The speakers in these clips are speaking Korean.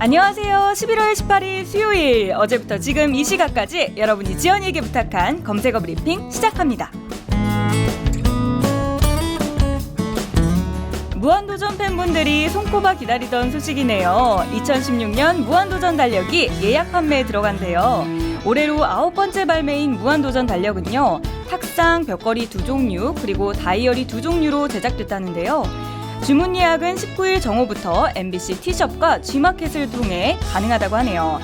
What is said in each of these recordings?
안녕하세요. 11월 18일 수요일 어제부터 지금 이 시각까지 여러분이 지연이에게 부탁한 검색어 브리핑 시작합니다. 무한도전 팬분들이 손꼽아 기다리던 소식이네요. 2016년 무한도전 달력이 예약 판매에 들어간대요. 올해로 아홉 번째 발매인 무한도전 달력은요. 탁상, 벽걸이 두 종류, 그리고 다이어리 두 종류로 제작됐다는데요. 주문 예약은 19일 정오부터 MBC 티숍과 G마켓을 통해 가능하다고 하네요.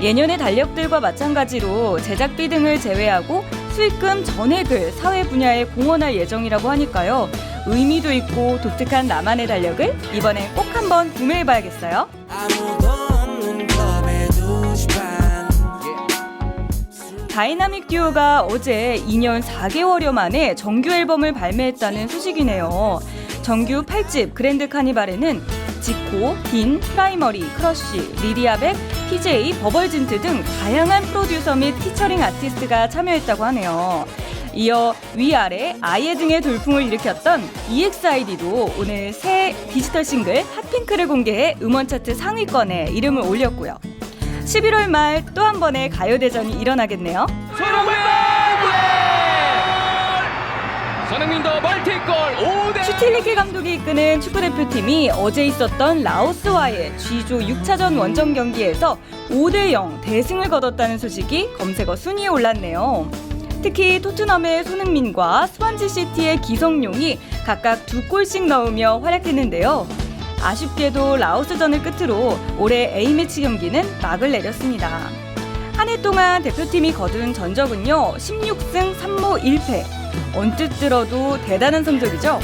예년의 달력들과 마찬가지로 제작비 등을 제외하고 수익금 전액을 사회 분야에 공헌할 예정이라고 하니까요. 의미도 있고 독특한 나만의 달력을 이번에 꼭 한번 구매해봐야겠어요. 다이나믹 듀오가 어제 2년 4개월여 만에 정규 앨범을 발매했다는 소식이네요. 정규 8집 그랜드 카니발에는 지코, 딘, 프라이머리, 크러쉬, 리디아백, PJ, 버벌진트 등 다양한 프로듀서 및 피처링 아티스트가 참여했다고 하네요. 이어 위아래 아예 등의 돌풍을 일으켰던 EXID도 오늘 새 디지털 싱글 핫핑크를 공개해 음원 차트 상위권에 이름을 올렸고요. 11월 말 또 한 번의 가요대전이 일어나겠네요. 손흥민! 손흥민도 멀티골 5대 슈틸리케 감독이 이끄는 축구대표팀이 어제 있었던 라오스와의 G조 6차전 원정 경기에서 5대0 대승을 거뒀다는 소식이 검색어 순위에 올랐네요. 특히 토트넘의 손흥민과 스완지시티의 기성용이 각각 두 골씩 넣으며 활약했는데요. 아쉽게도 라오스전을 끝으로 올해 A매치 경기는 막을 내렸습니다. 한 해 동안 대표팀이 거둔 전적은요 16승 3무 1패 언뜻 들어도 대단한 성적이죠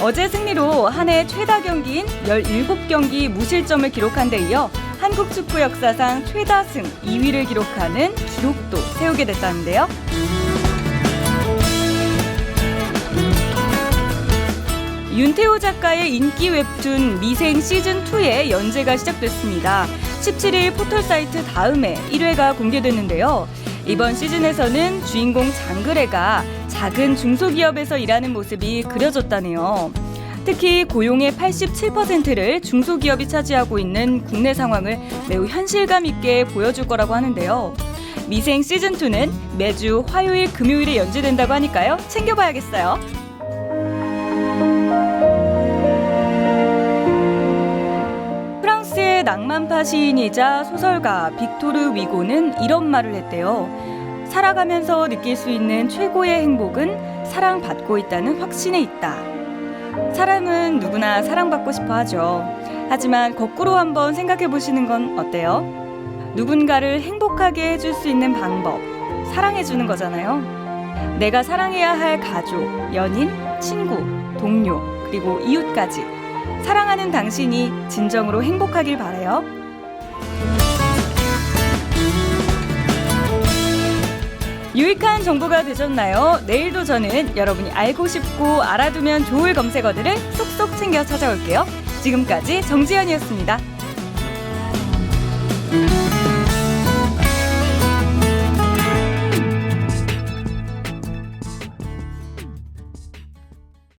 어제 승리로 한 해 최다 경기인 17경기 무실점을 기록한 데 이어 한국 축구 역사상 최다승 2위를 기록하는 기록도 세우게 됐다는데요 윤태호 작가의 인기 웹툰 미생 시즌2의 연재가 시작됐습니다. 17일 포털 사이트 다음에 1회가 공개됐는데요. 이번 시즌에서는 주인공 장그래가 작은 중소기업에서 일하는 모습이 그려졌다네요. 특히 고용의 87%를 중소기업이 차지하고 있는 국내 상황을 매우 현실감 있게 보여줄 거라고 하는데요. 미생 시즌2는 매주 화요일, 금요일에 연재된다고 하니까요. 챙겨봐야겠어요. 낭만파 시인이자 소설가 빅토르 위고는 이런 말을 했대요. 살아가면서 느낄 수 있는 최고의 행복은 사랑받고 있다는 확신에 있다. 사람은 누구나 사랑받고 싶어 하죠. 하지만 거꾸로 한번 생각해 보시는 건 어때요? 누군가를 행복하게 해줄 수 있는 방법, 사랑해 주는 거잖아요. 내가 사랑해야 할 가족, 연인, 친구, 동료, 그리고 이웃까지. 사랑하는 당신이 진정으로 행복하길 바래요. 유익한 정보가 되셨나요? 내일도 저는 여러분이 알고 싶고 알아두면 좋을 검색어들을 쏙쏙 챙겨 찾아올게요. 지금까지 정지현이었습니다.